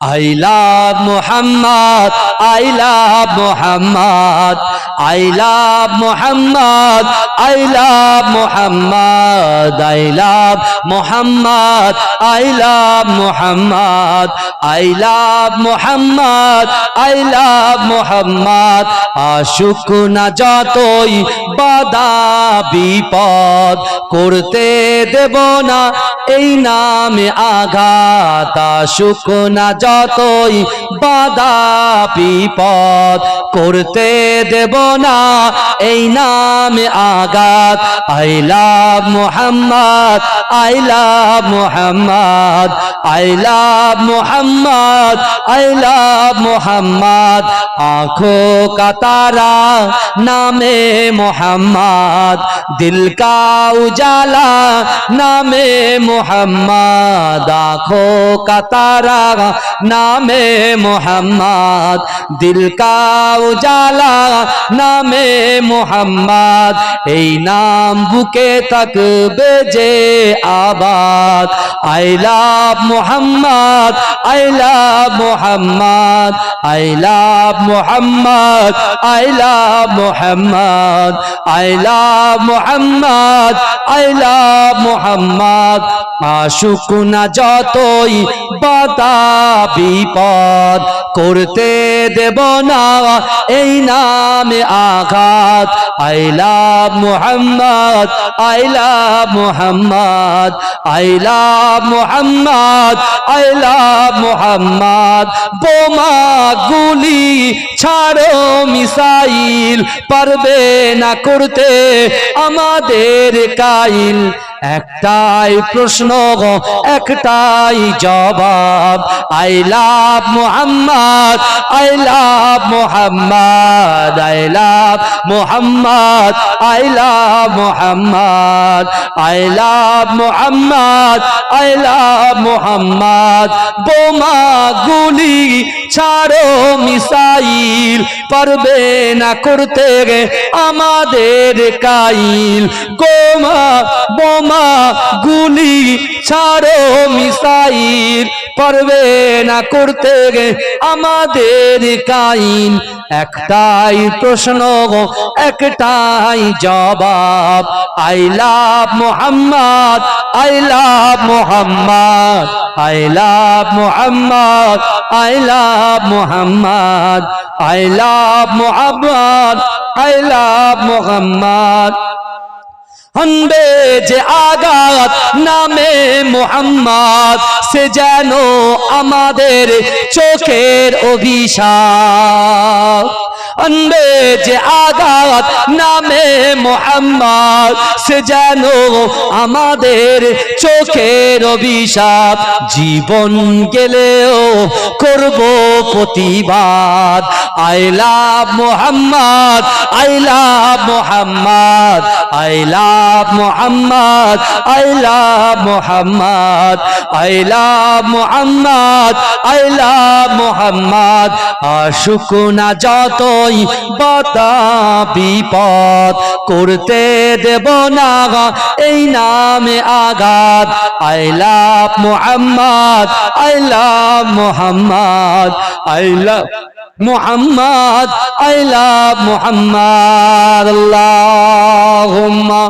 I love Muhammad, I love Muhammad, I love Muhammad, I love Muhammad, I love Muhammad, I love Muhammad, I love Muhammad, I love Muhammad, আশুক না যতই বাধা বিপদ করতে দেব না এই নামে আঘাত শুকনা যতই। বাধা বিপদ করতে দেব না। এই নামে আঘাত। I love Mohammad, I love Mohammad, I love Mohammad, I love Mohammad. আঁখো কাতারা নামে মোহাম্মদ, দিল কা উজালা নামে মোহাম্মদ। আঁখো কাতারা নামে মোহাম্মদ। দিল কা উজালা নামে মোহাম্মদ। এই নাম বুকে তাক বেজে আবাদ। I love Mohammad, I love Mohammad, I love Mohammad, I love Mohammad, I love Mohammad, I love Mohammad. আশুক না যতই বাতা বিপদ করতে দেব না। এই নামে আঘাত, I love Mohammad, I love Mohammad, I love Mohammad, I love Mohammad. বোমা গুলি ছাড়ো, মিসাইল পারবে না করতে। আমাদের কাইল একটাই প্রশ্ন একটাই জবাব। I love Mohammad, I love Mohammad, I love Mohammad, I love Mohammad, I love Mohammad, I love Mohammad. বোমা গুলি ছাড়ো মিসাইল পারবে না করতে গে আমাদের কাইল। গোমা বোমা গুলি ছাড়ো মিসাইল, পারবে না করতে গে আমাদের কাইন। একটাই প্রশ্ন একটাই জবাব, I love Mohammad, I love Mohammad, I love Mohammad, I love Mohammad, I love Mohammad, I love Mohammad. হনবে যে আগাত নামে মোহাম্মদ সে যেন আমাদের চোখের অভিশাপ। যে আঘাত নামে মোহাম্মদ, সে যেন আমাদের চোখের অভিশাপ জীবন গেলেও করব প্রতিবাদ। আই লাভ মোহাম্মদ আইলা মোহাম্মদ আইলা মোহাম্মদ আইলা মোহাম্মদ আইলা মোহাম্মদ আইলা মোহাম্মদ। আশুকুনা যতই যতই বাতা বিপদ করতে দেব না এই নামে আঘাত। I love Mohammad, I love Mohammad, I love Mohammad, I love Mohammad. আল্লাহুম্মা।